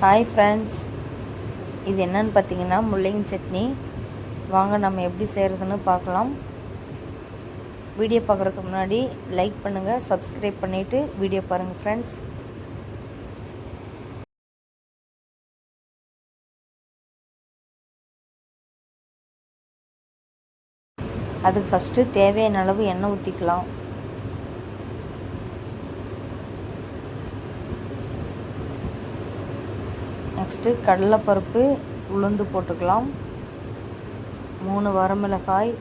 Hi friends இது என்னன்னு பார்த்தீங்கன்னா முள்ளங்கி சட்னி. வாங்க நம்ம எப்படி செய்கிறதுன்னு பார்க்கலாம். வீடியோ பார்க்குறதுக்கு முன்னாடி லைக் பண்ணுங்கள் சப்ஸ்கிரைப் பண்ணிவிட்டு வீடியோ பாருங்கள் ஃப்ரெண்ட்ஸ் அதுக்கு ஃபஸ்ட்டு தேவையான அளவு எண்ணெய் ஊற்றிக்கலாம் நெக்ஸ்ட்டு கடலைப்பருப்பு உளுந்து போட்டுக்கலாம். மூணு வரமிளகாய்.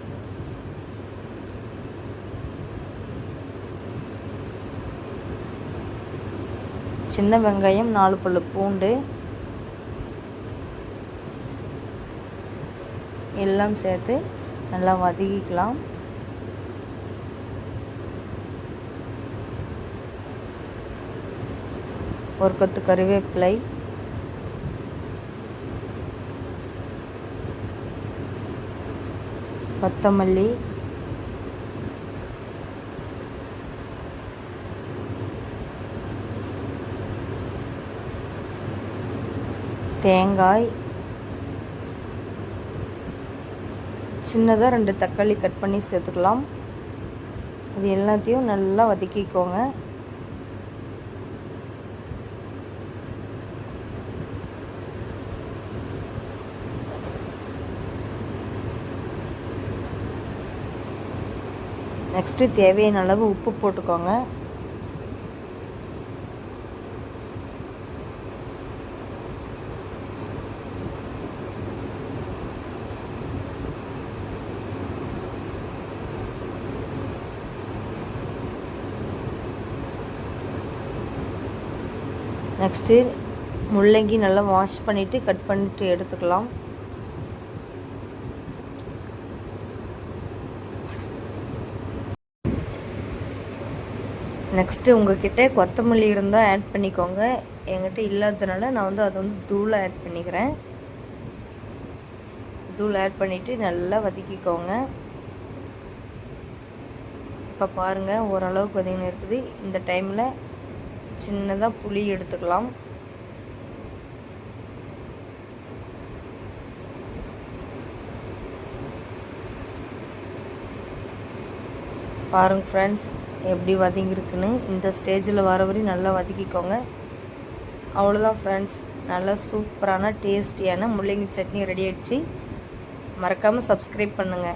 சின்ன வெங்காயம் நாலு பல்லு பூண்டு. எல்லாம் சேர்த்து நல்லா வதக்கிக்கலாம். ஒரு கொத்து கருவேப்பிலை. கொத்தமல்லி. தேங்காய். சின்னதாக ரெண்டு தக்காளி கட் பண்ணி சேர்த்துக்கலாம். அது எல்லாத்தையும் நல்லா வதக்கிக்கோங்க. நெக்ஸ்ட்டு தேவையான அளவு உப்பு போட்டுக்கோங்க. நெக்ஸ்ட்டு முள்ளங்கி நல்லா வாஷ் பண்ணிவிட்டு கட் பண்ணிவிட்டு எடுத்துக்கலாம். நெக்ஸ்ட்டு உங்கள்கிட்ட கொத்தமல்லி இருந்தால் ஆட் பண்ணிக்கோங்க. என்கிட்ட இல்லாததுனால நான் வந்து அதை வந்து தூளை ஆட் பண்ணிக்கிறேன். தூள் ஆட் பண்ணிவிட்டு நல்லா வதக்கிக்கோங்க. இப்போ பாருங்கள் ஓரளவுக்கு வதங்கின்னு இருக்குது. இந்த டைமில் சின்னதாக புளி எடுத்துக்கலாம். பாருங்கள் ஃப்ரெண்ட்ஸ் எப்படி வதங்கியிருக்குன்னு இந்த ஸ்டேஜில் வர வரையும் நல்லா வதக்கிக்கோங்க. அவ்வளோதான் ஃப்ரெண்ட்ஸ் நல்லா சூப்பரான டேஸ்டியான முள்ளங்கி சட்னி ரெடி ஆகிடுச்சு மறக்காமல் சப்ஸ்கிரைப் பண்ணுங்கள்